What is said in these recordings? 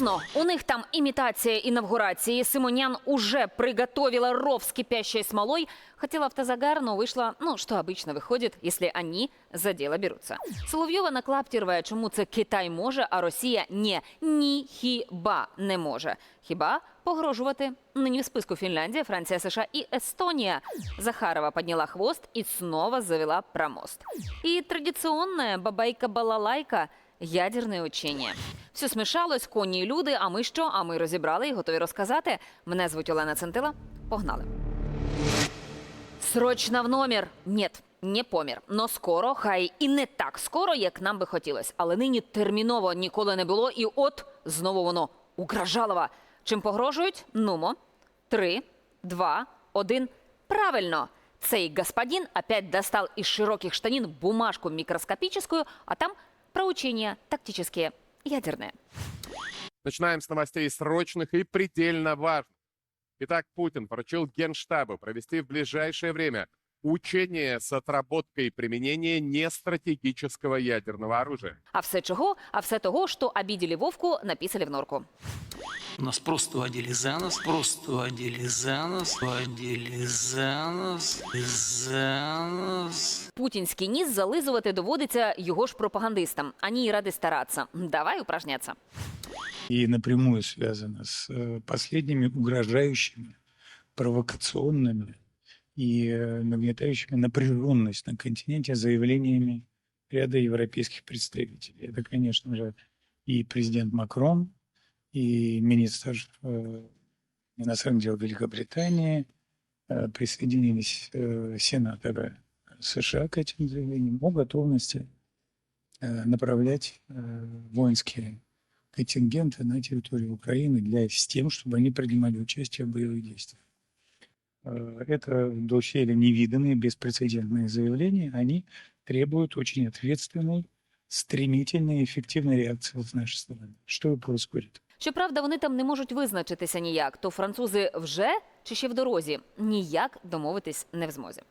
Серьезно? У них там имитация инавгурации. Симонян уже приготовила ров с кипящей смолой. Хотела автозагар, но вышло, ну, что обычно выходит, если они за дело берутся. Соловйова наклаптірває, чому це Китай може, а Росія ні, ні хіба не може. Хіба погрожувати? Нині в списку Фінляндія, Франція, США и Эстония. Захарова подняла хвост и снова завела про мост. И традиционная бабайка-балалайка – ядерне учення. Все смішалось, коні і люди. А ми що? А ми розібрали і готові розказати. Мене звуть Олена Центила. Погнали. Срочно в номер. Нет, не помір. Но скоро, хай і не так скоро, як нам би хотілося. Але нині терміново ніколи не було. І от знову воно угрожалово. Чим погрожують? Нумо. Три, два, один. Правильно. Цей господин опять достал из широких штанин бумажку микроскопическую, а там про учения тактические, ядерные. Начинаем с новостей срочных и предельно важных. Итак, Путин поручил Генштабу провести в ближайшее время учение с отработкой применения нестратегического ядерного оружия. А все чого? А все того, що обидели Вовку, написали в норку. Нас просто водили за нос, просто водили за нос, водили за нос, за нос. Путінський ніс зализувати доводиться його ж пропагандистам. Ані й ради старатися. Давай упражняться. и напрямую связано с э, последними угрожающими, провокационными и э, нагнетающими напряженность на континенте заявлениями ряда европейских представителей. Это, конечно же, и президент Макрон, и министр э, иностранных дел Великобритании, э, присоединились сенаторы США к этим заявлениям о готовности направлять воинские контингенты на территорию Украины для, с тем, чтобы они принимали участие в боевых действиях. Э, Это доселе невиданные, беспрецедентные заявления. Они требуют очень ответственной, стремительной и эффективной реакции с нашей стороны. Что происходит? Щоправда, вони там не можуть визначитися ніяк. То французи вже чи ще в дорозі ніяк домовитись не в змозі.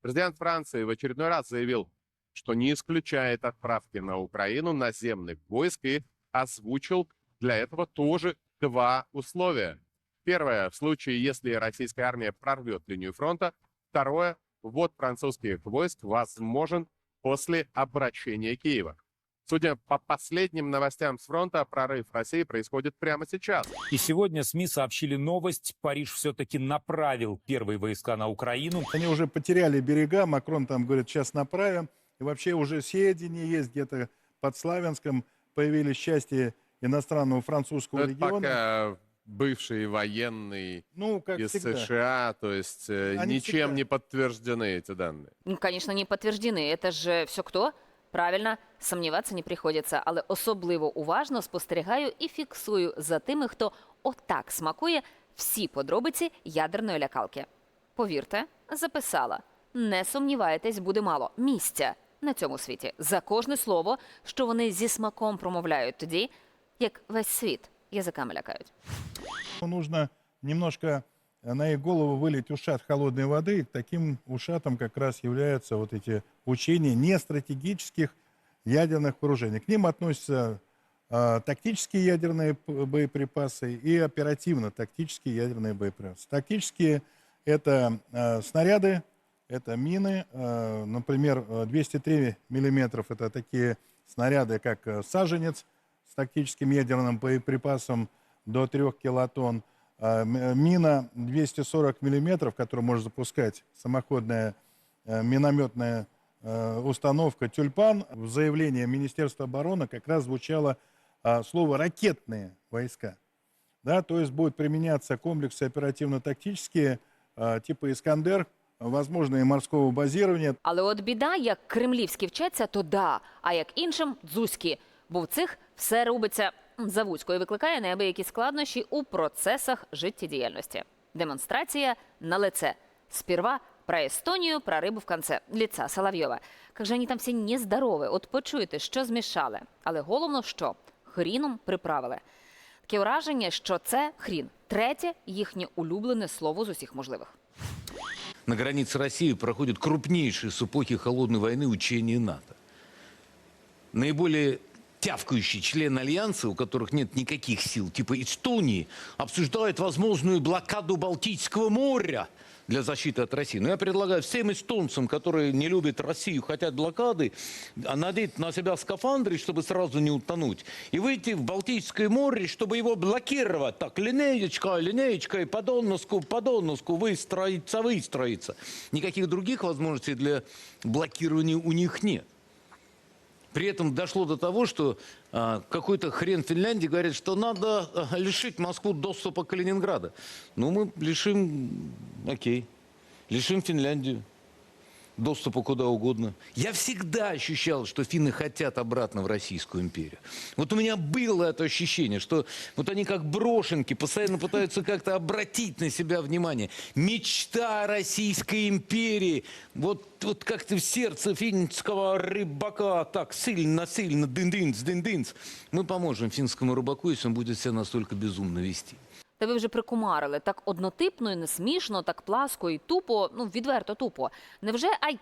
Президент Франции в очередной раз заявил, что не исключает отправки на Украину наземных войск и озвучил для этого тоже два условия. Первое, в случае, если российская армия прорвет линию фронта. Второе, ввод французских войск возможен после обращения Киева. Судя по последним новостям с фронта, прорыв России происходит прямо сейчас. И сегодня СМИ сообщили новость. Париж все-таки направил первые войска на Украину. Они уже потеряли берега, Макрон там говорит, сейчас направим. И вообще уже сведения есть где-то под Славянском появились части иностранного французского Это региона. пока бывший военный Ну, как из всегда. США, то есть э, Они ничем всегда. не подтверждены эти данные. Ну, Конечно, не підтверджені. Это же все хто? Правильно, сумніватися не приходиться, але особливо уважно спостерігаю і фіксую за тими, хто отак смакує всі подробиці ядерної лякалки. Повірте, записала. Не сумнівайтесь, буде мало місця на цьому світі за кожне слово, що вони зі смаком промовляють тоді, як весь світ язиками лякають. Нужно немножко на их голову вылить ушат холодной воды. Таким ушатом как раз являются вот эти учения нестратегических ядерных вооружений. К ним относятся а, тактические ядерные боеприпасы и оперативно-тактические ядерные боеприпасы. Тактические – это а, снаряды, это мины, а, например, а, 203 миллиметров – это такие снаряды, как саженец с тактическим ядерным боеприпасом до 3 килотонн, а, м- мина 240 миллиметров, которую может запускать самоходная э, минометная э, установка «Тюльпан». В заявлении Министерства обороны как раз звучало а, слово «ракетные войска». Да, то есть будут применяться комплексы оперативно-тактические а, типа «Искандер», возможно, и морского базирования. Але от біда, як кремлівські вчаться, то да, а як іншим дзузькі. Бо в цих все робиться завузько і викликає неабиякі складнощі у процесах життєдіяльності. Демонстрація на лице. Сперва про Естонію, про рибу в конце. Ліца Соловйова. Як же там всі нездорові. От почуєте, що змішали. Але головно, що хріном приправили. Таке враження, що це хрін. Третє їхнє улюблене слово з усіх можливих. На границе России проходят крупнейшие с эпохи Холодной войны учения НАТО. Наиболее тявкающие члены Альянса, у которых нет никаких сил, типа Эстонии, обсуждают возможную блокаду Балтийского моря для защиты от России. Но я предлагаю всем эстонцам, которые не любят Россию, хотят блокады, а надеть на себя скафандры, чтобы сразу не утонуть, и выйти в Балтийское море, чтобы его блокировать. Так, линеечка, линеечка, и по донышку, по донышку выстроиться, выстроиться. Никаких других возможностей для блокирования у них нет. При этом дошло до того, что а, какой-то хрен Финляндии говорит, что надо а, лишить Москву доступа к Калининграду. Ну, мы лишим, окей, лишим Финляндию доступа куда угодно. Я всегда ощущал, что финны хотят обратно в Российскую империю. Вот у меня было это ощущение, что вот они как брошенки постоянно пытаются как-то обратить на себя внимание. Мечта Российской империи. Вот, вот как-то в сердце финского рыбака так сильно-сильно дын-дынц, дын-дынц. Мы поможем финскому рыбаку, если он будет себя настолько безумно вести. Ви вже прикумарили так однотипно і не смішно, так пласко і тупо, ну відверто тупо. Невже ай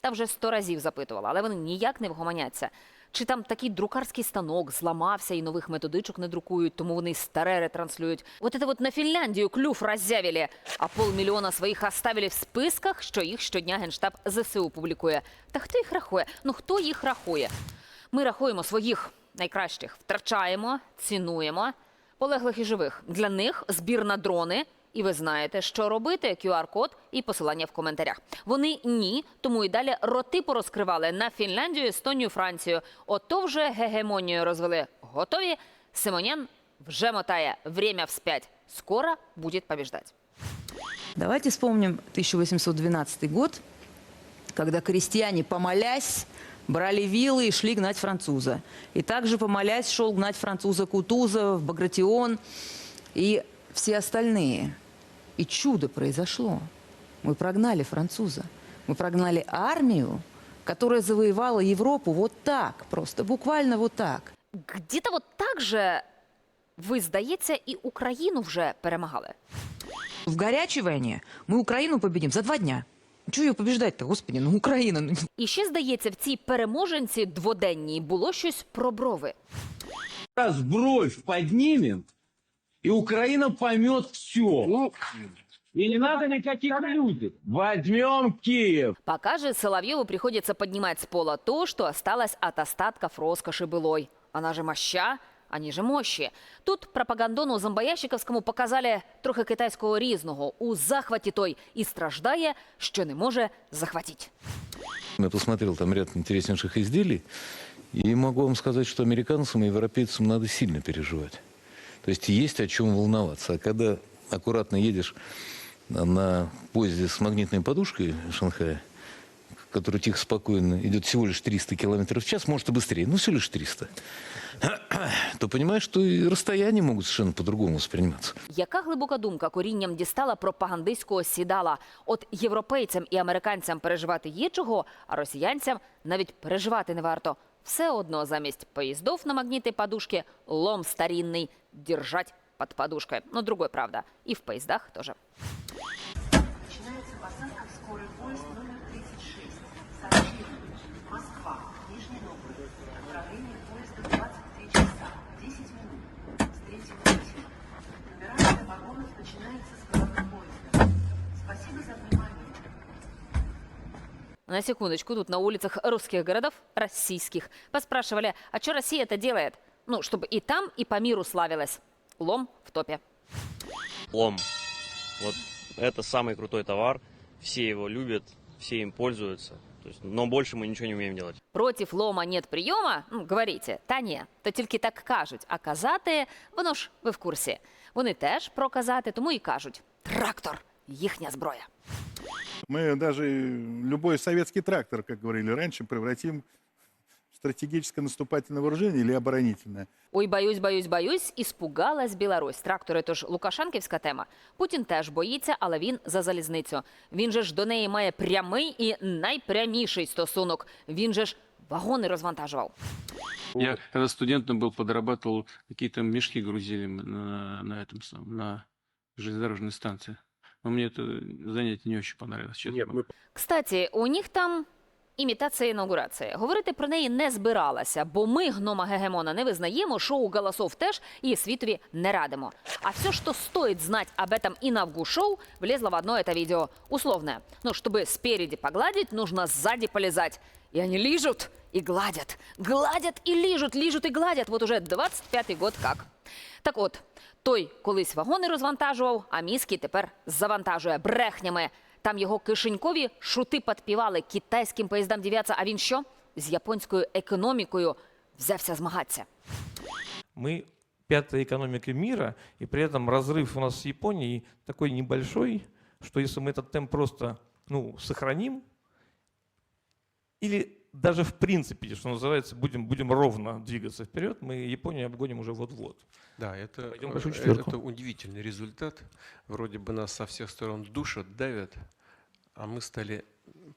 та вже сто разів запитувала, але вони ніяк не вгомоняться. Чи там такий друкарський станок зламався і нових методичок не друкують, тому вони старе ретранслюють. Вот это вот на Фінляндію клюв роззявили, а полмільйона своїх оставили в списках, що їх щодня Генштаб ЗСУ публікує. Та хто їх рахує? Ну хто їх рахує? Ми рахуємо своїх найкращих, втрачаємо, цінуємо полеглих і живих. Для них збір на дрони. І ви знаєте, що робити. QR-код і посилання в коментарях. Вони ні, тому і далі роти порозкривали на Фінляндію, Естонію, Францію. Ото вже гегемонію розвели. Готові? Симонян вже мотає время вспять. Скоро буде побіждать. Давайте вспомним 1812 год, когда крестьяне, помолясь, брали вилы и шли гнать француза. И также, помолясь, шел гнать француза Кутузов, Багратион и все остальные. И чудо произошло. Мы прогнали француза. Мы прогнали армию, которая завоевала Европу вот так, просто буквально вот так. Где-то вот так же ви, здається, і Україну вже перемагали. В горячей войне мы Украину победим за два дня. Чего ее побеждать-то, господи, ну Украина. ну, І ще здається, в цій переможенці дводенній було щось про брови. раз бровь поднимем, и Украина поймет все. и не надо никаких людей. Возьмем Киев. Пока же Соловьеву приходится поднимать с пола то, что осталось от остатков роскоши былой. Она же моща, они же мощі. Тут пропагандону зомбоящиковському показали трохи китайського різного. У захваті той і страждає, що не може захватити. Я посмотрел там ряд интереснейших изделий, и могу вам сказать, что американцам и европейцам надо сильно переживать. То есть есть о чем волноваться. А когда аккуратно едешь на поезде с магнитной подушкой в Шанхае, который тихо, спокойно идет всего лишь 300 километров в час, может и быстрее, ну всего лишь 300, то понимаешь, что и расстояния могут совершенно по-другому восприниматься. Яка глибока думка корінням дістала пропагандистського сідала? От європейцям і американцям переживати є чого, а росіянцям навіть переживати не варто. Все одно замість поїздов на магніти подушки лом старинний держать под подушкой. Ну, другой, правда. И в поездах тоже. Начинается посадка в скорый поезд начинается с головы поезда. Спасибо за внимание. На секундочку, тут на улицах русских городов, российских, поспрашивали, а что Россия это делает? Ну, чтобы и там, и по миру славилась. Лом в топе. лом. Вот это самый крутой товар, все его любят, все им пользуются. То есть, но больше мы ничего не умеем делать. Против лома нет прийома? Ну, говорите, та ні, то тільки так кажуть. А казати, воно ж ви в курсі. Вони теж про казати, тому і кажуть: трактор їхня зброя. Мы даже любой советский трактор, как говорили раньше, превратим в стратегическое наступательное вооружение или оборонительное. Ой, боюсь, боюсь, боюсь, іспугалась Білорусь. Трактори то ж Лукашенківська тема. Путін теж боїться, але він за залізницю. Він же ж до неї має прямий і найпряміший стосунок. Він же ж вагони розвантажував. Я когда студентом был, подрабатывал, какие-то мешки грузили мы на, на этом самом, на железнодорожной станции. Но мне это занятие не очень понравилось, честно. Нет, мы Кстати, у них там Імітація інаугурації. Говорити про неї не збиралася, бо ми гнома Гегемона не визнаємо, шоу голосов теж і світові не радимо. А все, что стоит знать об этом инавгу-шоу, влезло в одно это видео. Условное. Ну, чтобы спереди погладить, нужно сзади полезать. И они лижут и гладят. Гладят и лижут, лижут и гладят. Вот уже 25-й год как. Так от, той колись вагони розвантажував, а мізки тепер завантажує брехнями. Там його кишенькові шути підпівали китайським поїздам дивляться, а він що? З японською економікою взявся змагатися. Мы пятая экономика мира, и при этом разрыв у нас с Японией такой небольшой, что если мы этот темп просто ну, сохраним, или даже в принципе, что называется, будем, будем ровно двигаться вперед, мы Японию обгоним уже вот-вот. Да, это, э, четверку. это удивительный результат. Вроде бы нас со всех сторон душат, давят, а мы стали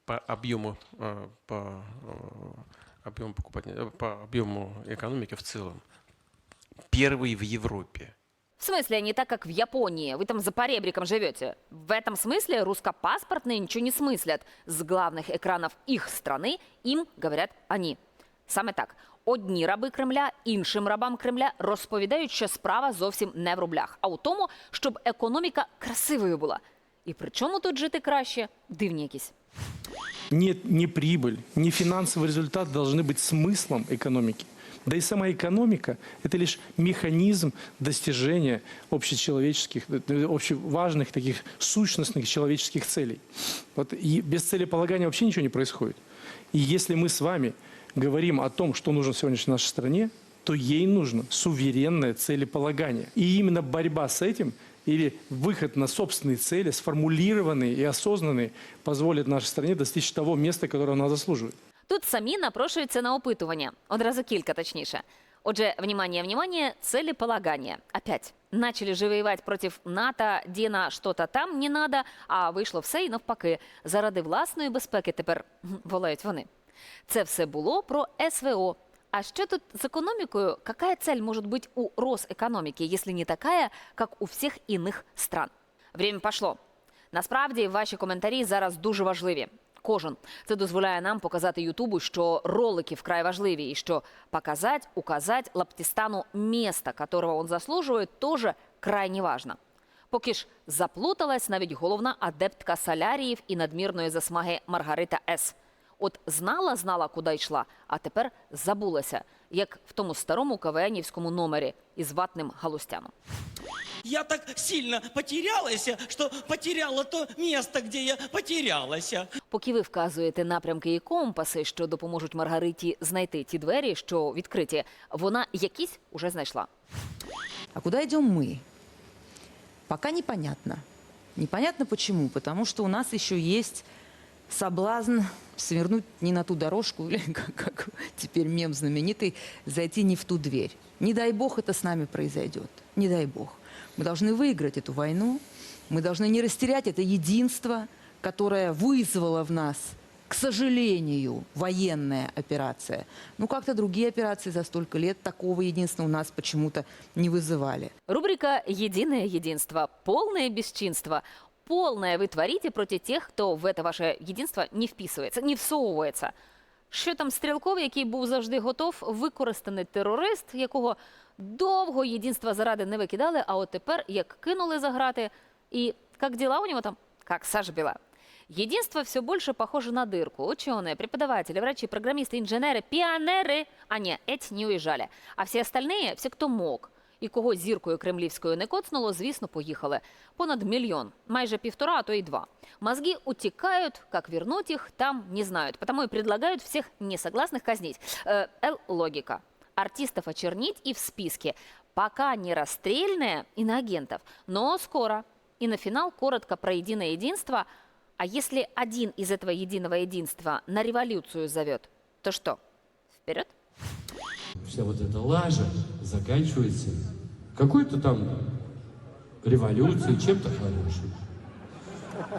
по объему, э, по э, объему покупательной, э, по объему экономики в целом первый в Европе. В смысле, не так, как в Японии. Вы там за поребриком живете. В этом смысле русскопаспортные ничего не смыслят. С главных экранов их страны им говорять они. Саме так. Одні раби Кремля іншим рабам Кремля розповідають, що справа зовсім не в рублях, а у тому, щоб економіка красивою була. І при чому тут жити краще? Дивні якісь. Нет, не прибыль, не финансовый результат должны быть смыслом экономики. Да и сама экономика – это лишь механизм достижения общечеловеческих, общеважных таких сущностных человеческих целей. Вот и без целеполагания вообще ничего не происходит. И если мы с вами говорим о том, что нужно сегодняшней нашей стране, то ей нужно суверенное целеполагание. И именно борьба с этим или выход на собственные цели, сформулированные и осознанные, позволит нашей стране достичь того места, которое она заслуживает. Тут самі напрошуються на опитування. Одразу кілька, точніше. Отже, внимание, внимание, целеполагание. Опять. Начали же воевать против НАТО, Діна что-то там не надо, а вийшло все і навпаки. Заради власної безпеки тепер гм, волають вони. Це все було про СВО. А що тут з економікою? Какая цель может быть у Росекономики, если не такая, как у всіх інших стран? Время пошло. Насправді ваші коментарі зараз дуже важливі. Кожен це дозволяє нам показати Ютубу, що ролики вкрай важливі, і що показать, указать Лаптистану место, которого он заслуживает, тоже крайне важно. Поки ж заплуталась навіть головна адептка соляріїв і надмірної засмаги Маргарита С. От знала, знала, куди йшла, а тепер забулася, як в тому старому КВНівському номері із ватним галустяном. Я так сильно потерялась, что потеряла то место, где я потерялась. Поки ви вказуєте напрямки і компаси, що допоможуть Маргариті знайти ті двері, що відкриті, вона якісь уже знайшла. А куда идем мы? Пока непонятно. Непонятно почему. Потому что у нас еще есть соблазн свернуть не на ту дорожку, или как, как теперь мем знаменитый, зайти не в ту дверь. Не дай бог это с нами произойдет. Не дай бог. Мы должны выиграть эту войну. Мы должны не растерять это единство, которое вызвало в нас, к сожалению, военная операция. Ну, как-то другие операции за столько лет такого единства у нас почему-то не вызывали. Рубрика «Единое единство. Полное бесчинство». Полное вы творите против тех, хто в это ваше единство не вписується, не всовується. Що там Стрілков, який був завжди готов, використаний терорист, якого довго єдинства заради не викидали, а от тепер як кинули за грати, і як діла у нього там? Как сажбила. Единство все больше похоже на дырку. Ученые, преподаватели, врачи, программисты, инженеры, пионеры, а не, эти не уезжали. А всі остальные, всі, хто мог, і кого зіркою кремлівською не коцнуло, звісно, поїхали. Понад мільйон, майже півтора, а то й два. Мозги утекают, как вернуть их, там не знают. Потому и предлагают всех несогласных казнить. Э, Л – логика. Артистов очернить и в списке. Пока не расстрельные иноагентов, но скоро. И на финал коротко про единое единство. А если один из этого единого единства на революцию зовет, то что? Вперед? Вся вот эта лажа заканчивается какой-то там революцией, чем-то хорошим.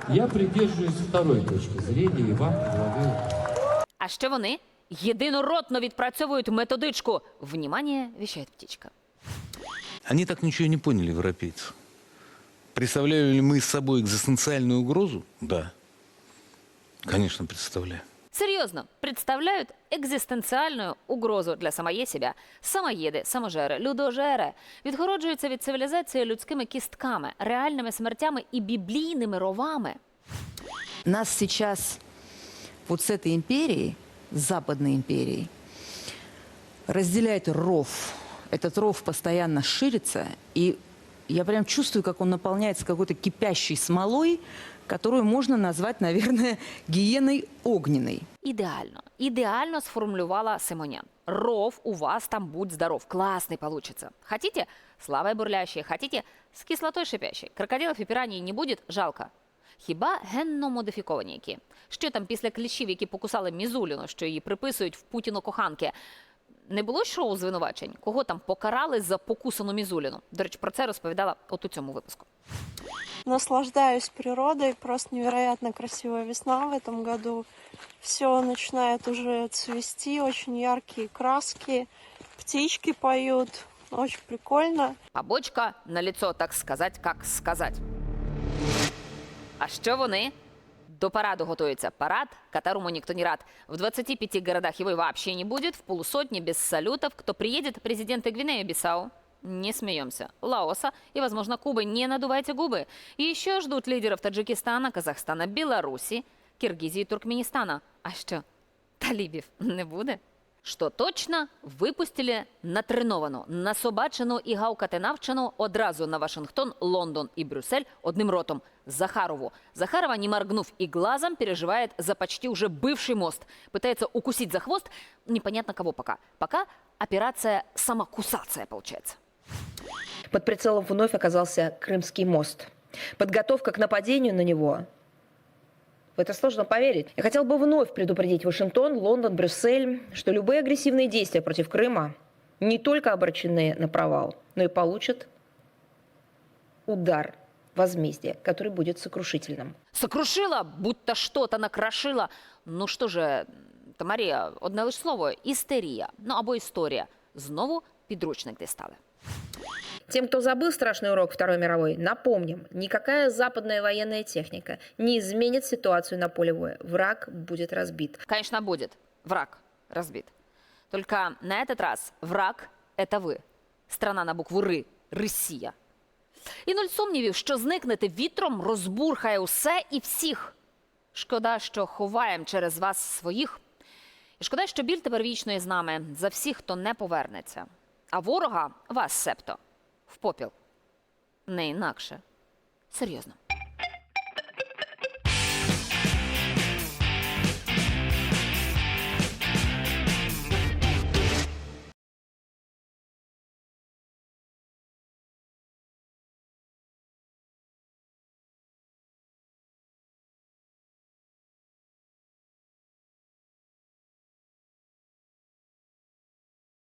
Я придерживаюсь второй точки зрения и вам предлагаю А що вони? Єдиноротно відпрацьовують методичку. Внимание, вещает птичка. Они так ничего и не поняли, европейцы. Представляем ли мы с собой экзистенциальную угрозу? Да. Конечно, представляем. Серьезно, представляют екзистенціальну угрозу для самої себя. Самоїди, саможери, людожери відгороджуються від цивілізації людськими кістками, реальними смертями і біблійними ровами. Нас сейчас вот с этой империей, с западной империей, разделяет ров. Этот ров постоянно ширится, и я прям чувствую, как он наполняется какой-то кипящей смолой, которую можно назвать, наверное, гиеной огненной. Ідеально, ідеально сформулювала Симонян. Ров у вас там будь здоров, классный получится. Хотите с лавой бурлящей, хотите с кислотой шипящей. Крокодилов и пираний не будет, жалко. Хіба генно модифіковані які? Що там після кліщів, які покусали Мізуліну, що її приписують в Путіно коханки? Не було шоу звинувачень? Кого там покарали за покусану Мізуліну? До речі, про це розповідала от у цьому випуску. Наслаждаюсь природой, просто невероятно красивая весна в этом году. Все начинает уже цвести, очень яркие краски, птички поют, очень прикольно. Побочка на лицо, так сказать, как сказать. А що вони? До параду готуется. Парад, которому никто не рад. В 25 городах его вообще не будет. В полусотне без салютов. Кто приедет? Президенты Гвинеи Бисау. Не смеемся. Лаоса и, возможно, Кубы. Не надувайте губы. Еще ждут лидеров Таджикистана, Казахстана, Беларуси, Киргизии и Туркменистана. А що? Талібів не буде? Що точно випустили натреновану, насобачену і гавкати навчену одразу на Вашингтон, Лондон і Брюссель одним ротом Захарову. Захарова, не моргнув и глазом, переживает за почти уже бывший мост. Пытается укусить за хвост, непонятно кого пока. Пока операция самокусация получается. Под прицелом вновь оказался Крымский мост. Подготовка к нападению на него в это сложно поверить. Я хотел бы вновь предупредить Вашингтон, Лондон, Брюссель, что любые агрессивные действия против Крыма не только обречены на провал, но и получат удар возмездия, который будет сокрушительным. Сокрушила, будто что-то накрошила. Ну що же, та Марія, одне лише слово істерія, ну або історія. Знову підручник дістали. Тем, кто забыл страшный урок Второй мировой, напомним, никакая западная военная техника не изменит ситуацию на поле боя. Враг будет разбит. Конечно, будет враг разбит. Только на этот раз враг – это ви. Страна на букву Ри – Росія. І нуль сумнівів, що зникнете вітром, розбурхає усе і всіх. Шкода, що ховаєм через вас своїх. І шкода, що біль тепер вічно із нами за всіх, хто не повернеться. А ворога вас септо В попіл. Не інакше. Серйозно.